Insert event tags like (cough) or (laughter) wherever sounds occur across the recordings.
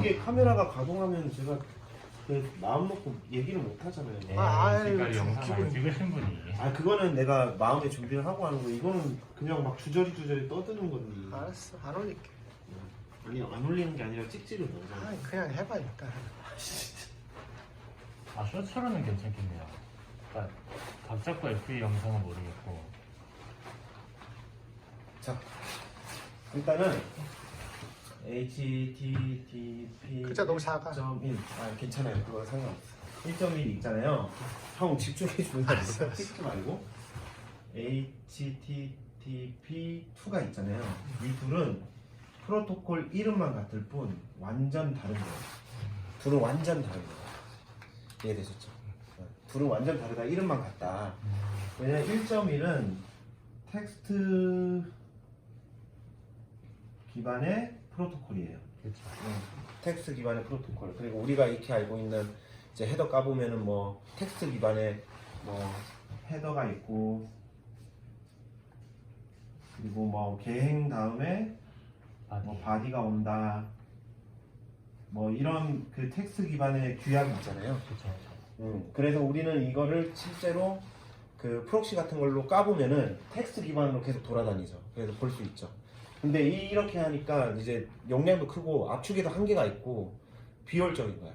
이게 카메라가 가동하면 제가 그 마음 놓고 얘기를 못 하잖아요. 네, 아, 아유, 지금까지 좀 영상 많이 기분- 찍으신 분이 아 그거는 내가 마음에 준비를 하고 하는 거. 이거는 그냥 막 주저리 주저리 떠드는 건데. 알았어 안 올릴게 아니 안 올리는 게 아니라 찍지를 못해. 아 그냥 해봐 일단 (laughs) 아 쇼츠로는 괜찮겠네요. 그러니까 각 잡고 FE 영상은 모르겠고 자 일단은 HTTP 글자 너무 작아. 1.1 아 괜찮아요. 그거 상관없어 1.1 있잖아요. 형 집중해 주는 거 알았어, 찍지 말고. HTTP2가 있잖아요. 이 둘은 프로토콜 이름만 같을 뿐 완전 다른 거예요. 둘은 완전 다른 거예요. 이해되셨죠? 네. 둘은 완전 다르다. 이름만 같다. 왜냐면 1.1은 텍스트 기반의 프로토콜이에요 그렇죠. 텍스트 기반의 프로토콜 그리고 우리가 익히 알고 있는 이제 헤더 까보면은 뭐 텍스트 기반의 뭐 헤더가 있고 그리고 뭐 계행 다음에 바디. 뭐 바디가 온다 뭐 이런 그 텍스트 기반의 규약이 있잖아요 그렇죠. 음, 그래서 우리는 이거를 실제로 그 프록시 같은 걸로 까보면은 텍스트 기반으로 계속 돌아다니죠. 그래서 볼 수 있죠. 근데 이- 이렇게 하니까 이제 용량도 크고 압축에도 한계가 있고 비효율적인 거야.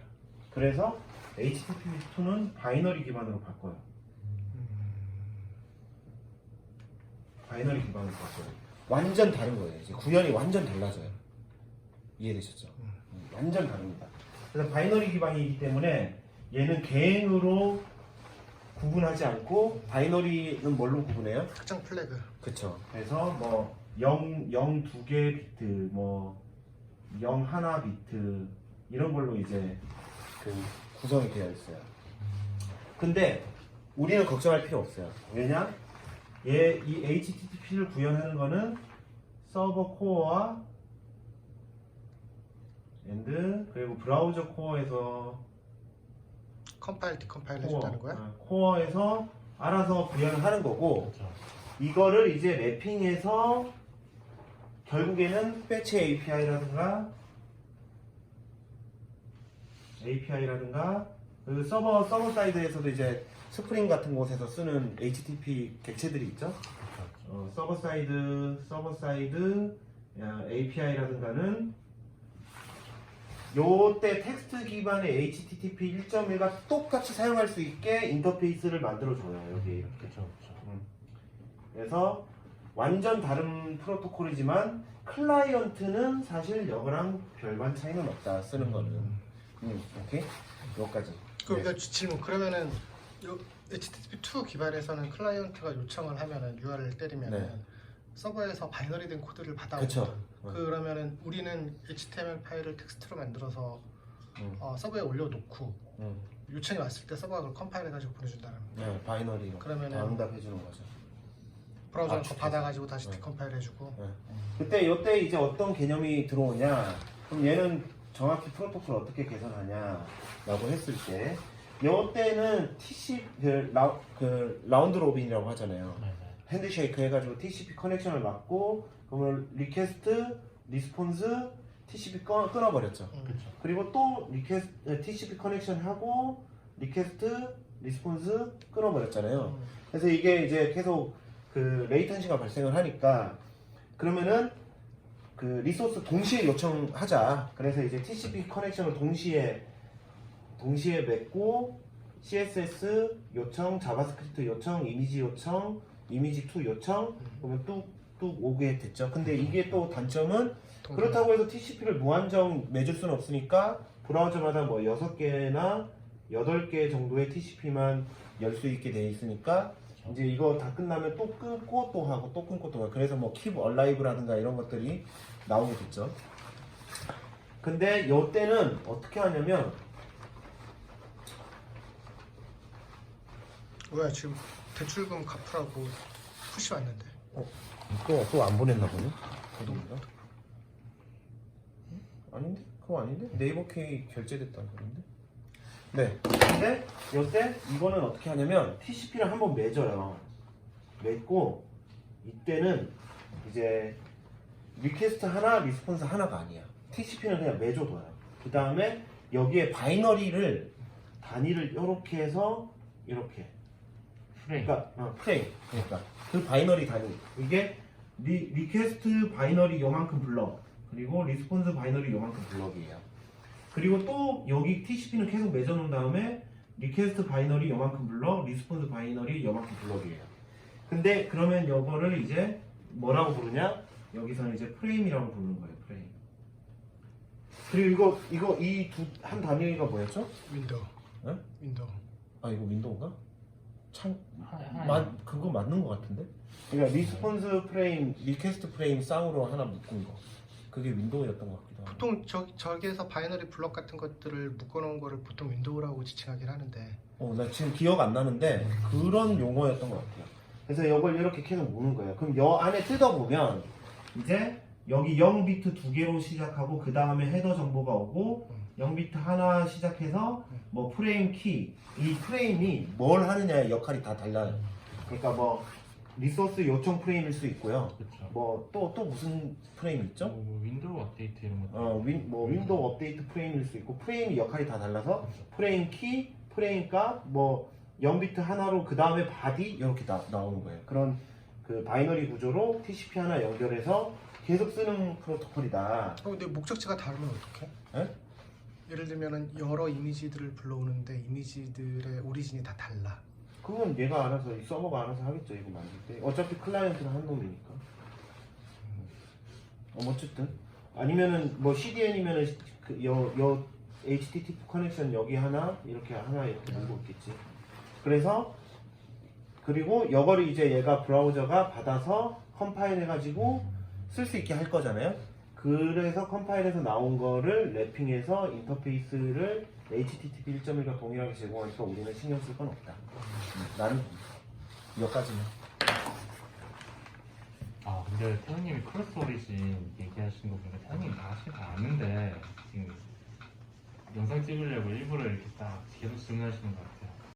그래서 HTTP2는 바이너리 기반으로 바꿔요. 바이너리 기반으로 바꿔요. 완전 다른 거예요. 이제 구현이 완전 달라져요. 이해되셨죠? 음, 완전 다릅니다. 그래서 바이너리 기반이기 때문에 얘는 개행으로 구분하지 않고 바이너리는 뭘로 구분해요? 특정 플래그 그쵸. 그래서 뭐 0, 0 두 개 비트, 뭐 0 하나 비트 이런 걸로 이제 그 구성이 되어 있어요. 근데 우리는 걱정할 필요 없어요. 왜냐? 얘 이 HTTP를 구현하는 거는 서버 코어와 엔드 그리고 브라우저 코어에서 컴파일 디컴파일 코어, 해준다는 거야? 어, 코어에서 알아서 구현을 하는 거고 그렇죠. 이거를 이제 랩핑해서 결국에는 패치 API라든가 API라든가 그 서버 서버 사이드에서도 이제 스프링 같은 곳에서 쓰는 HTTP 객체들이 있죠. 어, 서버 사이드 서버 사이드 API라든가는 요때 텍스트 기반의 HTTP 1.1과 똑같이 사용할 수 있게 인터페이스를 만들어 줘요. 여기 이렇게. 그렇죠. 그렇죠. 그래서 완전 다른 프로토콜이지만 클라이언트는 사실 여거랑 별반 차이는 없다 쓰는 거는. 음, 오케이? 여기까지. 그럼 네. 나 질문 그러면은 요 HTTP2 기반에서는 클라이언트가 요청을 하면은 URL을 때리면은 네. 서버에서 바이너리 된 코드를 받아 그쵸. 그러면은 우리는 HTML 파일을 텍스트로 만들어서 음, 어, 서버에 올려놓고 음, 요청이 왔을 때 서버가 그걸 컴파일해가지고 보내준다는 거. 네, 바이너리로 그러면은- 다 응답해 주는 거죠 브라우저는 아? 받아가지고 다시 네. 디컴파일 해주고. 그때 요때 이제 어떤 개념이 들어오냐 그럼 얘는 정확히 프로토콜 어떻게 개선하냐 라고 했을 때 요때는 TC 그, 라, 그 라운드 로빈이라고 하잖아요 네, 네. 핸드쉐이크 해가지고 TCP 커넥션을 막고 그러면 리퀘스트, 리스폰스, TCP 끊, 끊어버렸죠. 음. 그리고 또 리퀘스트, TCP 커넥션 하고 리퀘스트, 리스폰스 끊어버렸잖아요. 음. 그래서 이게 이제 계속 그 레이턴시가 발생을 하니까 그러면은 그 리소스 동시에 요청하자. 그래서 이제 TCP 커넥션을 동시에 동시에 맺고 CSS 요청, 자바스크립트 요청, 이미지 요청, 이미지 2 요청 그러면 뚝뚝 오게 됐죠. 근데 이게 또 단점은. 그렇다고 해서 TCP를 무한정 맺을 수는 없으니까 브라우저마다 뭐 6개나 8개 정도의 TCP만 열 수 있게 돼 있으니까 이제 이거 다 끝나면 또 끊고 또 하고 또 끊고 또 하고 그래서 뭐 keep alive라든가 이런 것들이 나오게 됐죠. 근데 요때는 어떻게 하냐면 뭐야 지금 대출금 갚으라고 푸시 왔는데. 또또 안 보냈나 보네. 그런가? 아닌데? 그거 아닌데? 네이버 K 결제됐다는 건데? 네. 근데 요때 이거는 어떻게 하냐면 TCP를 한번 맺어요. 맺고 이때는 이제 리퀘스트 하나, 리스폰스 하나가 아니야. TCP는 그냥 맺어둬요. 그 다음에 여기에 바이너리를 단위를 이렇게 해서 이렇게 프레임. 그러니까 어, 프레임 그러니까 그 바이너리 단위 이게 리, 리퀘스트 바이너리 요만큼 블럭 그리고 리스폰스 바이너리 요만큼 블럭이에요 그리고 또 여기 TCP는 계속 맺어놓은 다음에 리퀘스트 바이너리 요만큼 블럭 리스폰스 바이너리 요만큼 블럭이에요 근데 그러면 이거를 이제 뭐라고 부르냐 여기서는 이제 프레임이라고 부르는 거예요 프레임 그리고 이거 이거 이 두 한 단위가 뭐였죠? 윈도우. 네? 윈도우. 아 이거 윈도우인가? 참 하나, 하나 맞 그거 맞는 것 같은데? 그러니까 리스폰스 프레임, 리퀘스트 프레임 쌍으로 하나 묶은 거. 그게 윈도우였던 것 같기도 하고. 보통 저, 저기에서 바이너리 블럭 같은 것들을 묶어놓은 거를 보통 윈도우라고 지칭하긴 하는데 어, 나 지금 기억 안 나는데 그런 용어였던 것 같아요. 그래서 이걸 이렇게 계속 모는 거예요. 그럼 여 안에 뜯어보면 이제 여기 0비트 두 개로 시작하고 그 다음에 헤더 정보가 오고 0비트 하나 시작해서 뭐 프레임 키, 이 프레임이 뭘 하느냐의 역할이 다 달라요. 그러니까 뭐 리소스 요청 프레임일 수 있고요. 그렇죠. 뭐 또 또 무슨 프레임 있죠? 뭐 윈도우 업데이트 이런 것도. 어, 윈, 뭐 윈도우 업데이트 프레임일 수 있고 프레임이 역할이 다 달라서 프레임 키, 프레임 값, 뭐 0비트 하나로 그 다음에 바디 이렇게 나, 나오는 거예요. 그런 그 바이너리 구조로 TCP 하나 연결해서 계속 쓰는 프로토콜이다. 어, 근데 목적지가 다르면 어떡해? 에? 예를 들면은 여러 이미지들을 불러오는데 이미지들의 오리진이 다 달라 그건 얘가 알아서 이 서버가 알아서 하겠죠. 이거 만들 때. 어차피 클라이언트는 한 놈이니까. 어, 뭐 어쨌든 아니면은 뭐 CDN이면은 그 여 여 HTTP 커넥션 여기 하나 이렇게 하나 이렇게 놓고 있겠지. 그래서 그리고 이거를 이제 얘가 브라우저가 받아서 컴파일 해가지고 쓸 수 있게 할 거잖아요. 그래서 컴파일에서 나온 거를 랩핑해서 인터페이스를 HTTP 1.1과 동일하게 제공하니까 우리는 신경 쓸 건 없다. 음, 나는 여기까지는. 아 근데 태형님이 크로스 오리진 얘기하신 거 보니까 태형님 다 하신 거 아는데 지금 영상 찍으려고 일부러 이렇게 딱 계속 질문하시는 것 같아요.